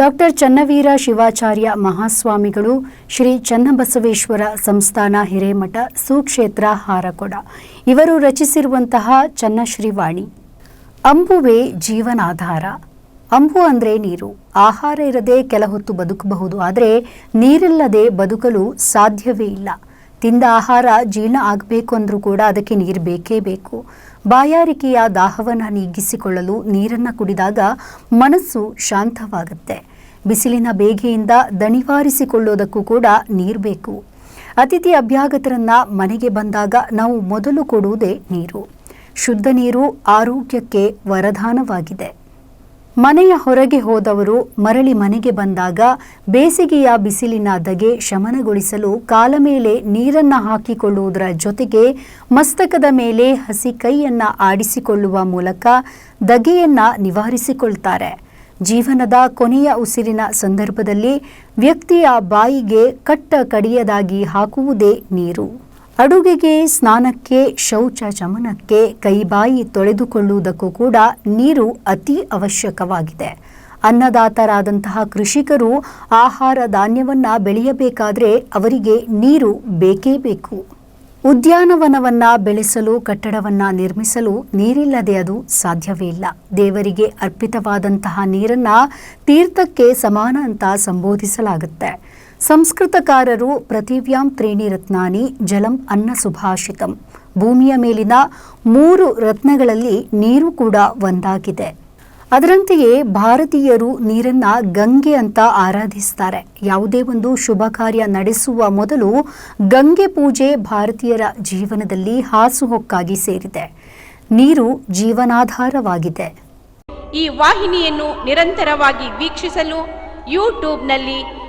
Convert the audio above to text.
Doctor Channaveera Shivacharya ಮಹಾಸ್ವಾಮಿಗಳು ಶ್ರೀ ಚನ್ನಬಸವೇಶ್ವರ ಸಂಸ್ಥಾನ ಹಿರೇಮಠ ಸುಕ್ಷೇತ್ರ ಹಾರಕೊಡ. ಇವರು ರಚಿಸಿರುವಂತಹ ಚನ್ನಶ್ರೀವಾಣಿ. ಅಂಬುವೇ ಜೀವನಾಧಾರ. ಅಂಬು ಅಂದರೆ ನೀರು. ಆಹಾರ ಇರದೆ ಕೆಲ ಹೊತ್ತು ಬದುಕಬಹುದು, ಆದರೆ ನೀರಿಲ್ಲದೆ ಬದುಕಲು ಸಾಧ್ಯವೇ ಇಲ್ಲ. ತಿಂದ ಆಹಾರ ಜೀರ್ಣ ಆಗಬೇಕು ಅಂದರೂ ಕೂಡ ಅದಕ್ಕೆ ನೀರು ಬೇಕೇ ಬೇಕು. ಬಾಯಾರಿಕೆಯ ದಾಹವನ್ನು ನೀಗಿಸಿಕೊಳ್ಳಲು ನೀರನ್ನು ಕುಡಿದಾಗ ಮನಸ್ಸು ಶಾಂತವಾಗುತ್ತೆ. ಬಿಸಿಲಿನ ಬೇಗೆಯಿಂದ ದಣಿವಾರಿಸಿಕೊಳ್ಳೋದಕ್ಕೂ ಕೂಡ ನೀರು ಬೇಕು. ಅತಿಥಿ ಅಭ್ಯಾಗತರನ್ನ ಮನೆಗೆ ಬಂದಾಗ ನಾವು ಮೊದಲು ಕೊಡುವುದೇ ನೀರು. ಶುದ್ಧ ನೀರು ಆರೋಗ್ಯಕ್ಕೆ ವರದಾನವಾಗಿದೆ. ಮನೆಯ ಹೊರಗೆ ಹೋದವರು ಮರಳಿ ಮನೆಗೆ ಬಂದಾಗ ಬೇಸಿಗೆಯ ಬಿಸಿಲಿನ ದಗೆ ಶಮನಗೊಳಿಸಲು ಕಾಲ ಮೇಲೆ ನೀರನ್ನ ಹಾಕಿಕೊಳ್ಳುವುದರ ಜೊತೆಗೆ ಮಸ್ತಕದ ಮೇಲೆ ಹಸಿ ಕೈಯನ್ನ ಆಡಿಸಿಕೊಳ್ಳುವ ಮೂಲಕ ದಗೆಯನ್ನ ನಿವಾರಿಸಿಕೊಳ್ತಾರೆ. ಜೀವನದ ಕೊನೆಯ ಉಸಿರಿನ ಸಂದರ್ಭದಲ್ಲಿ ವ್ಯಕ್ತಿಯ ಬಾಯಿಗೆ ಕಟ್ಟ ಕಡಿಯದಾಗಿ ಹಾಕುವುದೇ ನೀರು. ಅಡುಗೆಗೆ, ಸ್ನಾನಕ್ಕೆ, ಶೌಚ ಚಮನಕ್ಕೆ, ಕೈಬಾಯಿ ತೊಳೆದುಕೊಳ್ಳುವುದಕ್ಕೂ ಕೂಡ ನೀರು ಅತಿ ಅವಶ್ಯಕವಾಗಿದೆ. ಅನ್ನದಾತರಾದಂತಹ ಕೃಷಿಕರು ಆಹಾರ ಧಾನ್ಯವನ್ನು ಬೆಳೆಯಬೇಕಾದರೆ ಅವರಿಗೆ ನೀರು ಬೇಕೇ ಬೇಕು. ಉದ್ಯಾನವನವನ್ನು ಬೆಳೆಸಲು, ಕಟ್ಟಡವನ್ನು ನಿರ್ಮಿಸಲು ನೀರಿಲ್ಲದೆ ಅದು ಸಾಧ್ಯವೇ ಇಲ್ಲ. ದೇವರಿಗೆ ಅರ್ಪಿತವಾದಂತಹ ನೀರನ್ನು ತೀರ್ಥಕ್ಕೆ ಸಮಾನ ಅಂತ ಸಂಬೋಧಿಸಲಾಗುತ್ತೆ. ಸಂಸ್ಕೃತಕಾರರು ಪೃಥಿವ್ಯಾಂ ತ್ರೇಣಿ ರತ್ನಾನಿ, ಜಲಂ ಅನ್ನ ಸುಭಾಷಿತಂ. ಭೂಮಿಯ ಮೇಲಿನ ಮೂರು ರತ್ನಗಳಲ್ಲಿ ನೀರು ಕೂಡ ಒಂದಾಗಿದೆ. ಅದರಂತೆಯೇ ಭಾರತೀಯರು ನೀರನ್ನ ಗಂಗೆ ಅಂತ ಆರಾಧಿಸ್ತಾರೆ. ಯಾವುದೇ ಒಂದು ಶುಭ ಕಾರ್ಯ ನಡೆಸುವ ಮೊದಲು ಗಂಗೆ ಪೂಜೆ ಭಾರತೀಯರ ಜೀವನದಲ್ಲಿ ಹಾಸುಹೊಕ್ಕಾಗಿ ಸೇರಿದೆ. ನೀರು ಜೀವನಾಧಾರವಾಗಿದೆ. ಈ ವಾಹಿನಿಯನ್ನು ನಿರಂತರವಾಗಿ ವೀಕ್ಷಿಸಲು ಯೂಟ್ಯೂಬ್ನಲ್ಲಿ